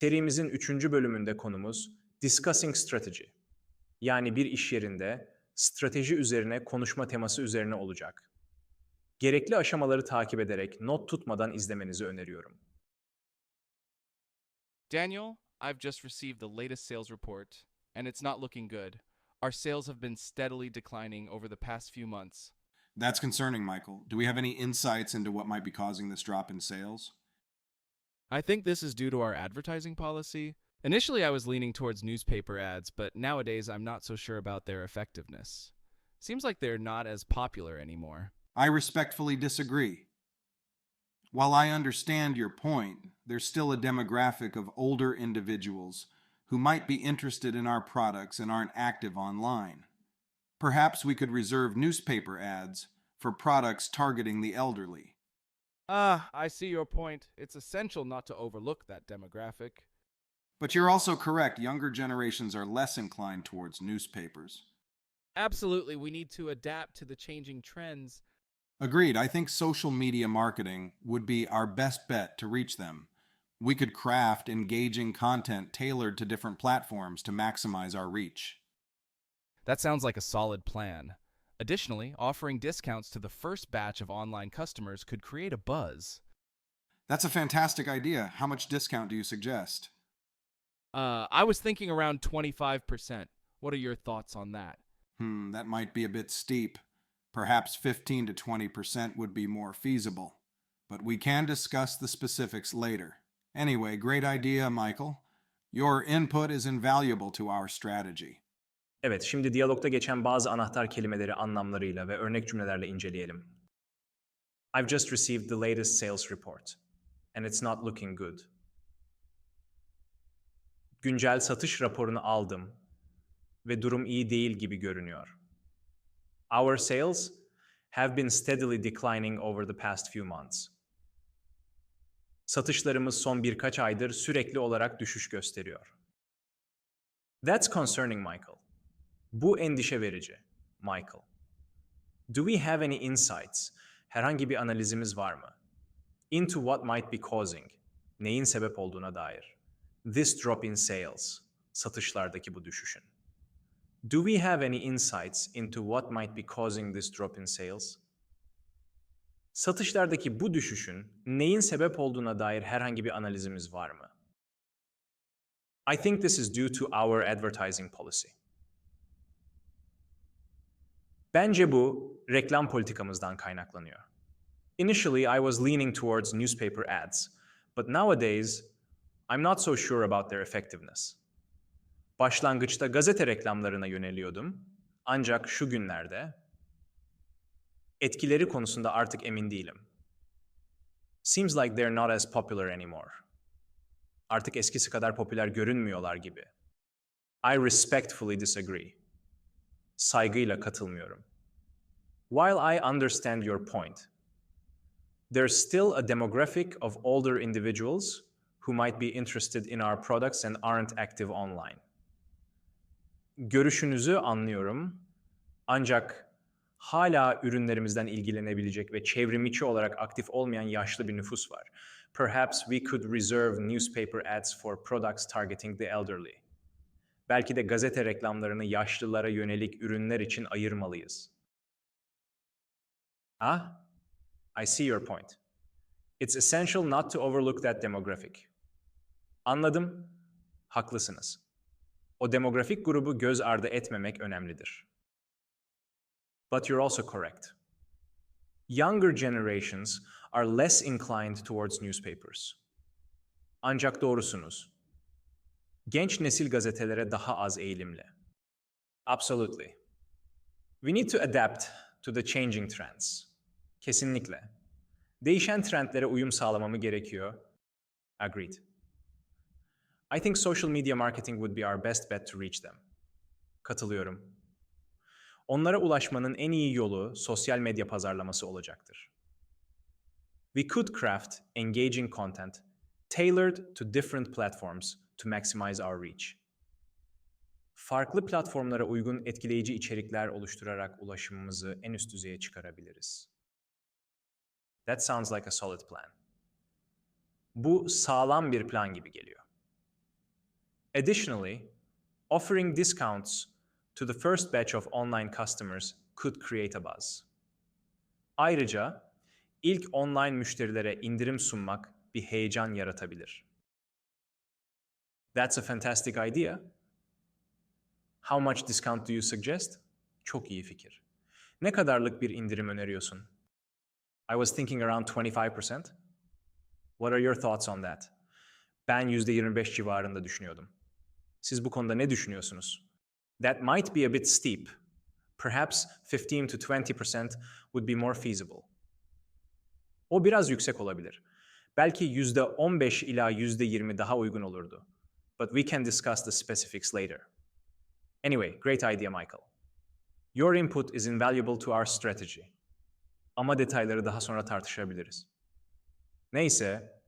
Serimizin üçüncü bölümünde konumuz Discussing Strategy. Yani bir iş yerinde strateji üzerine konuşma teması üzerine olacak. Gerekli aşamaları takip ederek not tutmadan izlemenizi öneriyorum. Daniel, I've just received the latest sales report, and it's not looking good. Our sales have been steadily declining over the past few months. That's concerning, Michael. Do we have any insights into what might be causing this drop in sales? I think this is due to our advertising policy. Initially, I was leaning towards newspaper ads, but nowadays I'm not so sure about their effectiveness. Seems like they're not as popular anymore. I respectfully disagree. While I understand your point, there's still a demographic of older individuals who might be interested in our products and aren't active online. Perhaps we could reserve newspaper ads for products targeting the elderly. Ah, I see your point. It's essential not to overlook that demographic. But you're also correct, younger generations are less inclined towards newspapers. Absolutely, we need to adapt to the changing trends. Agreed. I think social media marketing would be our best bet to reach them. We could craft engaging content tailored to different platforms to maximize our reach. That sounds like a solid plan. Additionally, offering discounts to the first batch of online customers could create a buzz. That's a fantastic idea. How much discount do you suggest? Uh, I was thinking around 25%. What are your thoughts on that? Hmm, that might be a bit steep. Perhaps 15 to 20% would be more feasible. But we can discuss the specifics later. Anyway, great idea, Michael. Your input is invaluable to our strategy. Evet, şimdi diyalogda geçen bazı anahtar kelimeleri anlamlarıyla ve örnek cümlelerle inceleyelim. I've just received the latest sales report and it's not looking good. Güncel satış raporunu aldım ve durum iyi değil gibi görünüyor. Our sales have been steadily declining over the past few months. Satışlarımız son birkaç aydır sürekli olarak düşüş gösteriyor. That's concerning Michael. Bu endişe verici, Michael. Do we have any insights? Herhangi bir analizimiz var mı? Into what might be causing? Neyin sebep olduğuna dair. This drop in sales. Satışlardaki bu düşüşün. Do we have any insights into what might be causing this drop in sales? Satışlardaki bu düşüşün neyin sebep olduğuna dair herhangi bir analizimiz var mı? I think this is due to our advertising policy. Bence bu reklam politikamızdan kaynaklanıyor. Initially, I was leaning towards newspaper ads, but nowadays, I'm not so sure about their effectiveness. Başlangıçta gazete reklamlarına yöneliyordum, ancak şu günlerde etkileri konusunda artık emin değilim. Seems like they're not as popular anymore. Artık eskisi kadar popüler görünmüyorlar gibi. I respectfully disagree saygıyla katılmıyorum. While I understand your point, there's still a demographic of older individuals who might be interested in our products and aren't active online. Görüşünüzü anlıyorum ancak hala ürünlerimizden ilgilenebilecek ve çevrimiçi olarak aktif olmayan yaşlı bir nüfus var. Perhaps we could reserve newspaper ads for products targeting the elderly. Belki de gazete reklamlarını yaşlılara yönelik ürünler için ayırmalıyız. Ah, I see your point. It's essential not to overlook that demographic. Anladım, haklısınız. O demografik grubu göz ardı etmemek önemlidir. But you're also correct. Younger generations are less inclined towards newspapers. Ancak doğrusunuz. Genç nesil gazetelere daha az eğilimli. Absolutely. We need to adapt to the changing trends. Kesinlikle. Değişen trendlere uyum sağlamamı gerekiyor. Agreed. I think social media marketing would be our best bet to reach them. Katılıyorum. Onlara ulaşmanın en iyi yolu sosyal medya pazarlaması olacaktır. We could craft engaging content tailored to different platforms to maximize our reach. Farklı platformlara uygun etkileyici içerikler oluşturarak ulaşımımızı en üst düzeye çıkarabiliriz. That sounds like a solid plan. Bu sağlam bir plan gibi geliyor. Additionally, offering discounts to the first batch of online customers could create a buzz. Ayrıca ilk online müşterilere indirim sunmak bir heyecan yaratabilir. That's a fantastic idea. How much discount do you suggest? Çok iyi fikir. Ne kadarlık bir indirim öneriyorsun? I was thinking around 25%. What are your thoughts on that? Ben %25 civarında düşünüyordum. Siz bu konuda ne düşünüyorsunuz? That might be a bit steep. Perhaps 15 to 20% would be more feasible. O biraz yüksek olabilir. Belki %15 ila %20 daha uygun olurdu. But we can discuss the specifics later. Anyway, great idea Michael. Your input is invaluable to our strategy. Ama detayları daha sonra tartışabiliriz. Neyse,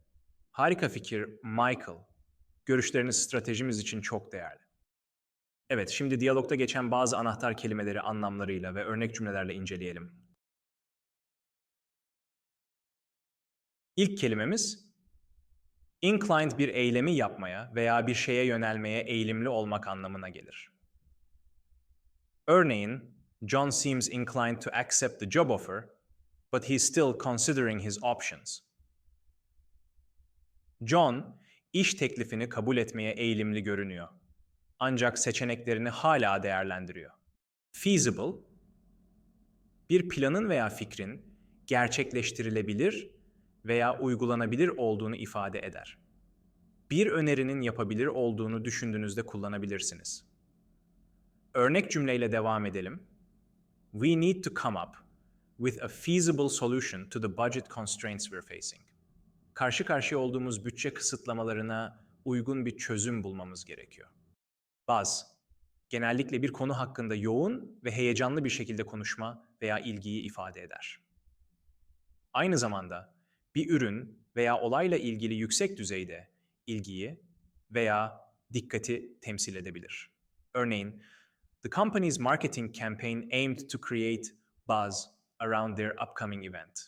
harika fikir Michael. Görüşleriniz stratejimiz için çok değerli. Evet, şimdi diyalogda geçen bazı anahtar kelimeleri anlamlarıyla ve örnek cümlelerle inceleyelim. İlk kelimemiz inclined bir eylemi yapmaya veya bir şeye yönelmeye eğilimli olmak anlamına gelir. Örneğin, John seems inclined to accept the job offer, but he's still considering his options. John, iş teklifini kabul etmeye eğilimli görünüyor. Ancak seçeneklerini hala değerlendiriyor. Feasible, bir planın veya fikrin gerçekleştirilebilir veya uygulanabilir olduğunu ifade eder. Bir önerinin yapabilir olduğunu düşündüğünüzde kullanabilirsiniz. Örnek cümleyle devam edelim. We need to come up with a feasible solution to the budget constraints we're facing. Karşı karşıya olduğumuz bütçe kısıtlamalarına uygun bir çözüm bulmamız gerekiyor. Baz, genellikle bir konu hakkında yoğun ve heyecanlı bir şekilde konuşma veya ilgiyi ifade eder. Aynı zamanda bir ürün veya olayla ilgili yüksek düzeyde ilgiyi veya dikkati temsil edebilir. Örneğin, the company's marketing campaign aimed to create buzz around their upcoming event.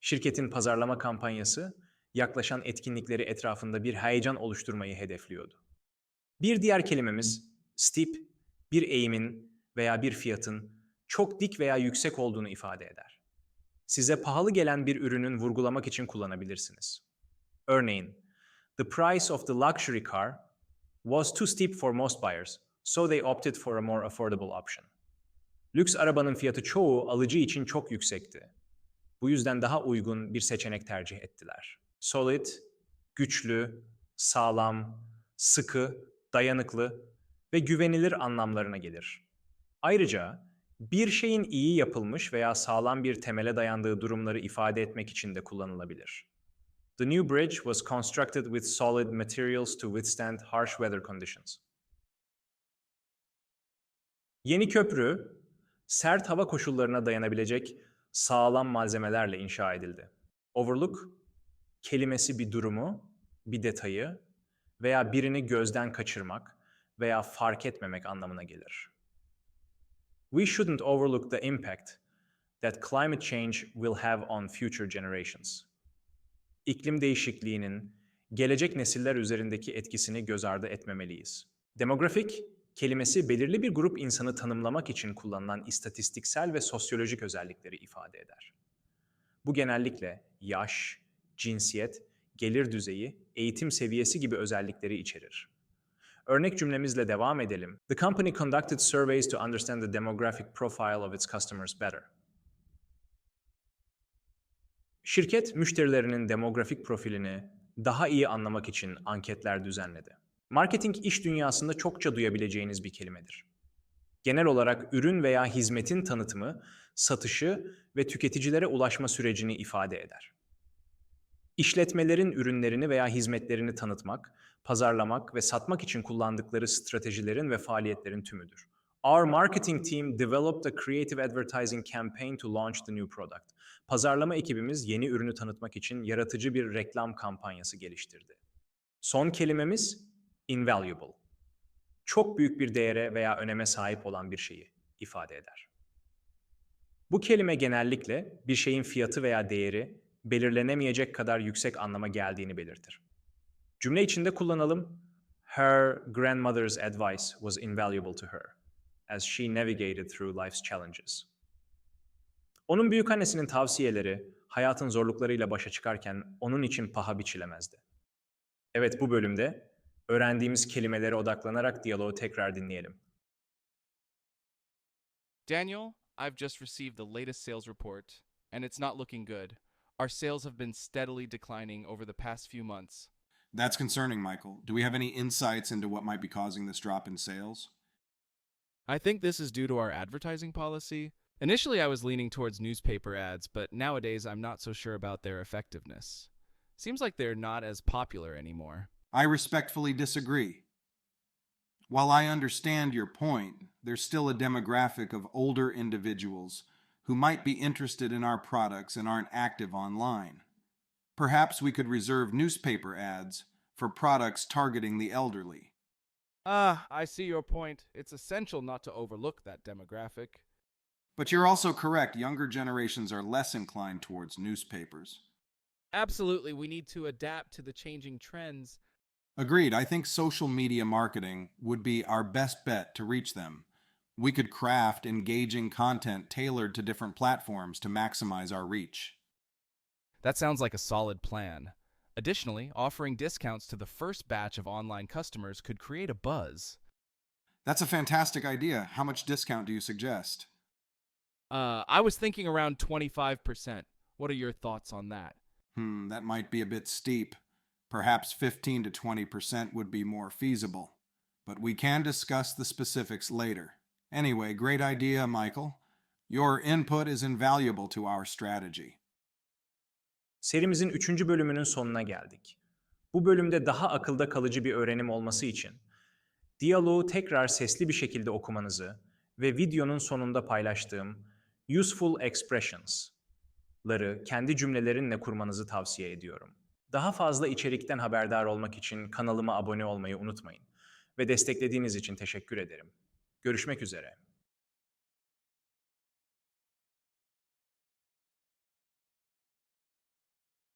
Şirketin pazarlama kampanyası yaklaşan etkinlikleri etrafında bir heyecan oluşturmayı hedefliyordu. Bir diğer kelimemiz steep, bir eğimin veya bir fiyatın çok dik veya yüksek olduğunu ifade eder. Size pahalı gelen bir ürünün vurgulamak için kullanabilirsiniz. Örneğin, the price of the luxury car was too steep for most buyers, so they opted for a more affordable option. Lüks arabanın fiyatı çoğu alıcı için çok yüksekti. Bu yüzden daha uygun bir seçenek tercih ettiler. Solid, güçlü, sağlam, sıkı, dayanıklı ve güvenilir anlamlarına gelir. Ayrıca bir şeyin iyi yapılmış veya sağlam bir temele dayandığı durumları ifade etmek için de kullanılabilir. The new bridge was constructed with solid materials to withstand harsh weather conditions. Yeni köprü, sert hava koşullarına dayanabilecek sağlam malzemelerle inşa edildi. Overlook, kelimesi bir durumu, bir detayı veya birini gözden kaçırmak veya fark etmemek anlamına gelir. We shouldn't overlook the impact that climate change will have on future generations. İklim değişikliğinin gelecek nesiller üzerindeki etkisini göz ardı etmemeliyiz. Demografik kelimesi belirli bir grup insanı tanımlamak için kullanılan istatistiksel ve sosyolojik özellikleri ifade eder. Bu genellikle yaş, cinsiyet, gelir düzeyi, eğitim seviyesi gibi özellikleri içerir. Örnek cümlemizle devam edelim. The company conducted surveys to understand the demographic profile of its customers better. Şirket müşterilerinin demografik profilini daha iyi anlamak için anketler düzenledi. Marketing iş dünyasında çokça duyabileceğiniz bir kelimedir. Genel olarak ürün veya hizmetin tanıtımı, satışı ve tüketicilere ulaşma sürecini ifade eder. İşletmelerin ürünlerini veya hizmetlerini tanıtmak, pazarlamak ve satmak için kullandıkları stratejilerin ve faaliyetlerin tümüdür. Our marketing team developed a creative advertising campaign to launch the new product. Pazarlama ekibimiz yeni ürünü tanıtmak için yaratıcı bir reklam kampanyası geliştirdi. Son kelimemiz invaluable. Çok büyük bir değere veya öneme sahip olan bir şeyi ifade eder. Bu kelime genellikle bir şeyin fiyatı veya değeri belirlenemeyecek kadar yüksek anlama geldiğini belirtir. Cümle içinde kullanalım. Her grandmother's advice was invaluable to her as she navigated through life's challenges. Onun büyükannesinin tavsiyeleri hayatın zorluklarıyla başa çıkarken onun için paha biçilemezdi. Evet bu bölümde öğrendiğimiz kelimelere odaklanarak diyaloğu tekrar dinleyelim. Daniel, I've just received the latest sales report, and it's not looking good. Our sales have been steadily declining over the past few months. That's concerning, Michael. Do we have any insights into what might be causing this drop in sales? I think this is due to our advertising policy. Initially, I was leaning towards newspaper ads, but nowadays I'm not so sure about their effectiveness. Seems like they're not as popular anymore. I respectfully disagree. While I understand your point, there's still a demographic of older individuals who might be interested in our products and aren't active online. Perhaps we could reserve newspaper ads for products targeting the elderly. Ah, I see your point. It's essential not to overlook that demographic. But you're also correct, younger generations are less inclined towards newspapers. Absolutely, we need to adapt to the changing trends. Agreed. I think social media marketing would be our best bet to reach them. We could craft engaging content tailored to different platforms to maximize our reach. That sounds like a solid plan. Additionally, offering discounts to the first batch of online customers could create a buzz. That's a fantastic idea. How much discount do you suggest? Uh, I was thinking around 25%. What are your thoughts on that? Hmm, that might be a bit steep. Perhaps 15 to 20% would be more feasible. But we can discuss the specifics later. Anyway, great idea, Michael. Your input is invaluable to our strategy. Serimizin 3. bölümünün sonuna geldik. Bu bölümde daha akılda kalıcı bir öğrenim olması için diyaloğu tekrar sesli bir şekilde okumanızı ve videonun sonunda paylaştığım useful expressions'ları kendi cümlelerinle kurmanızı tavsiye ediyorum. Daha fazla içerikten haberdar olmak için kanalıma abone olmayı unutmayın ve desteklediğiniz için teşekkür ederim. Görüşmek üzere.